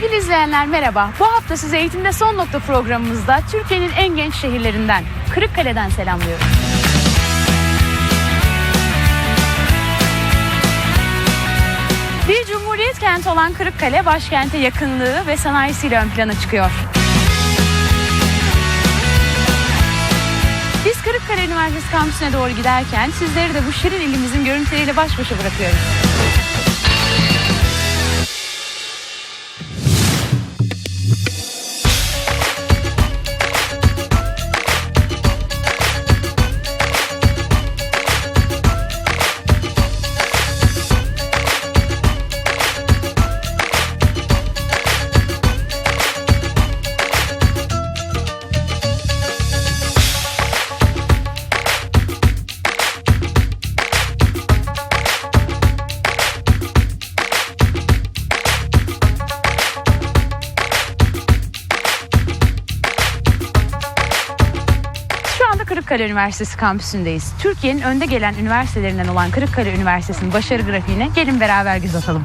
Sevgili izleyenler merhaba. Bu hafta size Eğitimde Son Nokta programımızda Türkiye'nin en genç şehirlerinden Kırıkkale'den selamlıyorum. Bir cumhuriyet kenti olan Kırıkkale başkente yakınlığı ve sanayisiyle ön plana çıkıyor. Biz Kırıkkale Üniversitesi kampüsüne doğru giderken sizleri de bu şirin ilimizin görüntüleriyle baş başa bırakıyoruz. Kırıkkale Üniversitesi kampüsündeyiz. Türkiye'nin önde gelen üniversitelerinden olan Kırıkkale Üniversitesi'nin başarı grafiğine gelin beraber göz atalım.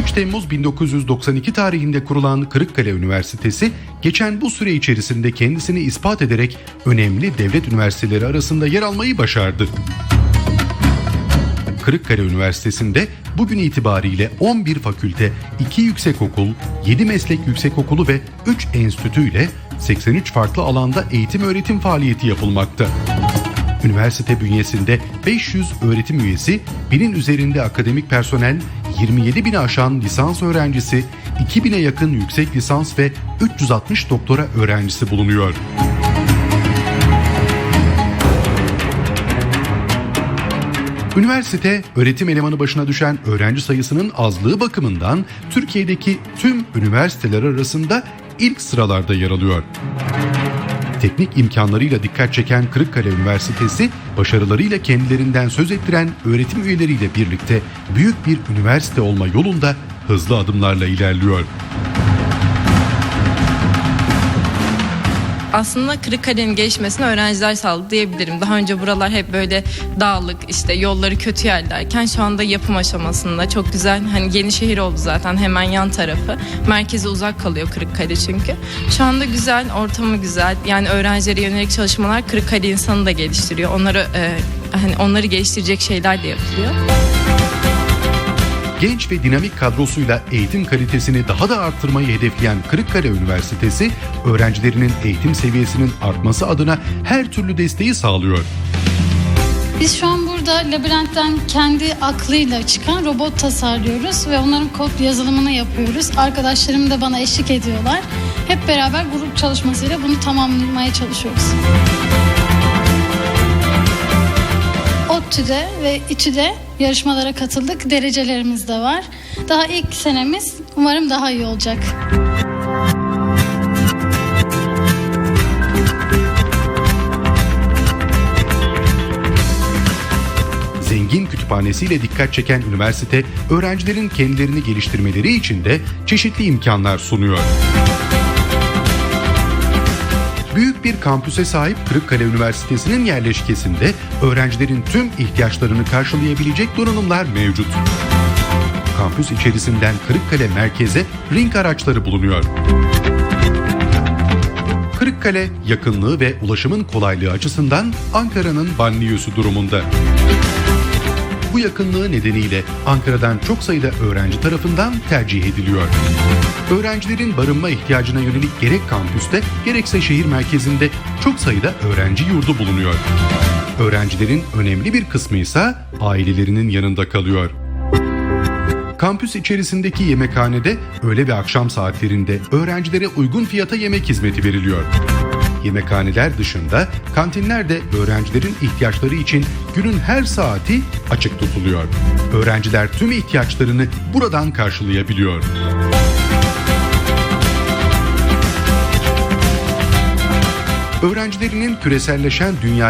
...3 Temmuz 1992 tarihinde kurulan Kırıkkale Üniversitesi... ...geçen bu süre içerisinde kendisini ispat ederek... ...önemli devlet üniversiteleri arasında yer almayı başardı. Kırıkkale Üniversitesi'nde bugün itibariyle 11 fakülte, 2 yüksekokul, 7 meslek yüksekokulu ve 3 enstitü ile 83 farklı alanda eğitim öğretim faaliyeti yapılmakta. Üniversite bünyesinde 500 öğretim üyesi, 1000'in üzerinde akademik personel, 27 bini aşan lisans öğrencisi, 2000'e yakın yüksek lisans ve 360 doktora öğrencisi bulunuyor. Üniversite, öğretim elemanı başına düşen öğrenci sayısının azlığı bakımından Türkiye'deki tüm üniversiteler arasında ilk sıralarda yer alıyor. Teknik imkanlarıyla dikkat çeken Kırıkkale Üniversitesi, başarılarıyla kendilerinden söz ettiren öğretim üyeleriyle birlikte büyük bir üniversite olma yolunda hızlı adımlarla ilerliyor. Aslında Kırıkkale'nin gelişmesine öğrenciler sağladı diyebilirim. Daha önce buralar hep böyle dağlık işte yolları kötü yerlerken şu anda yapım aşamasında çok güzel hani yeni şehir oldu zaten hemen yan tarafı. Merkeze uzak kalıyor Kırıkkale çünkü. Şu anda güzel, ortamı güzel. Yani öğrencilere yönelik çalışmalar Kırıkkale insanı da geliştiriyor. Onları e, hani onları geliştirecek şeyler de yapılıyor. Genç ve dinamik kadrosuyla eğitim kalitesini daha da arttırmayı hedefleyen Kırıkkale Üniversitesi, öğrencilerinin eğitim seviyesinin artması adına her türlü desteği sağlıyor. Biz şu an burada labirentten kendi aklıyla çıkan robot tasarlıyoruz ve onların kod yazılımını yapıyoruz. Arkadaşlarım da bana eşlik ediyorlar. Hep beraber grup çalışmasıyla bunu tamamlamaya çalışıyoruz. ODTÜ'de ve İTÜ'de yarışmalara katıldık. Derecelerimiz de var. Daha ilk senemiz umarım daha iyi olacak. Zengin kütüphanesiyle dikkat çeken üniversite, öğrencilerin kendilerini geliştirmeleri için de çeşitli imkanlar sunuyor. Büyük bir kampüse sahip Kırıkkale Üniversitesi'nin yerleşkesinde öğrencilerin tüm ihtiyaçlarını karşılayabilecek donanımlar mevcut. Kampüs içerisinden Kırıkkale merkeze ring araçları bulunuyor. Kırıkkale yakınlığı ve ulaşımın kolaylığı açısından Ankara'nın banliyösü durumunda. Bu yakınlığı nedeniyle Ankara'dan çok sayıda öğrenci tarafından tercih ediliyor. Öğrencilerin barınma ihtiyacına yönelik gerek kampüste gerekse şehir merkezinde çok sayıda öğrenci yurdu bulunuyor. Öğrencilerin önemli bir kısmı ise ailelerinin yanında kalıyor. Kampüs içerisindeki yemekhanede öğle ve akşam saatlerinde öğrencilere uygun fiyata yemek hizmeti veriliyor. Yemekhaneler dışında kantinler de öğrencilerin ihtiyaçları için günün her saati açık tutuluyor. Öğrenciler tüm ihtiyaçlarını buradan karşılayabiliyor. Öğrencilerinin küreselleşen dünya